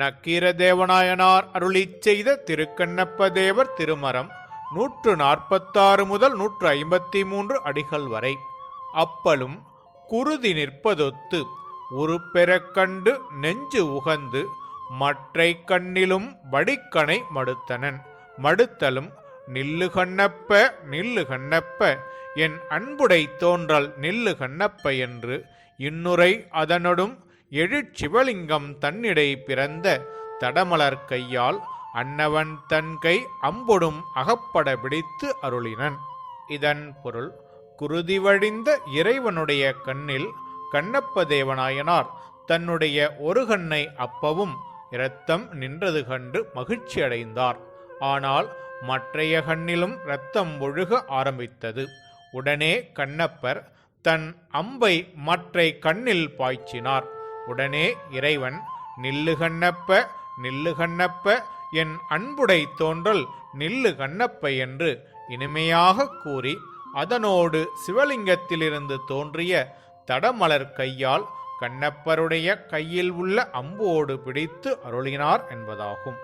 நக்கீர தேவநாயனார் செய்த திருக்கண்ணப்ப தேவர் திருமரம் நூற்று நாற்பத்தாறு முதல் நூற்று ஐம்பத்தி மூன்று அடிகள் வரை. அப்பலும் குருதி நிற்பதொத்து உருப்பெறக் கண்டு நெஞ்சு உகந்து மற்றை கண்ணிலும் வடிக்கணை மடுத்தனன். மடுத்தலும் நில்லு கண்ணப்ப நில்லு கண்ணப்ப என் அன்புடை தோன்றல் நில்லு கண்ணப்ப என்று இன்னுரை அதனொடும் எழுச்சிவலிங்கம் தன்னிடை பிறந்த தடமலர் கையால் அன்னவன் தன் கை அம்பொடும் அகப்பட பிடித்து அருளினன். இதன் பொருள் குருதி வழிந்த இறைவனுடைய கண்ணில் கண்ணப்ப தேவநாயனார் தன்னுடைய ஒரு கண்ணை அப்பவும் இரத்தம் நின்றது கண்டு மகிழ்ச்சி அடைந்தார். ஆனால் மற்றைய கண்ணிலும் இரத்தம் ஒழுக ஆரம்பித்தது. உடனே கண்ணப்பர் தன் அம்பை மற்றை கண்ணில் பாய்ச்சினார். உடனே இறைவன் நில்லு கண்ணப்ப நில்லு கண்ணப்ப என் அன்புடை தோன்றல் நில்லு கண்ணப்ப என்று இனிமையாக கூறி அதனோடு சிவலிங்கத்திலிருந்து தோன்றிய தடமலர் கையால் கண்ணப்பருடைய கையில் உள்ள அம்போடு பிடித்து அருளினார் என்பதாகும்.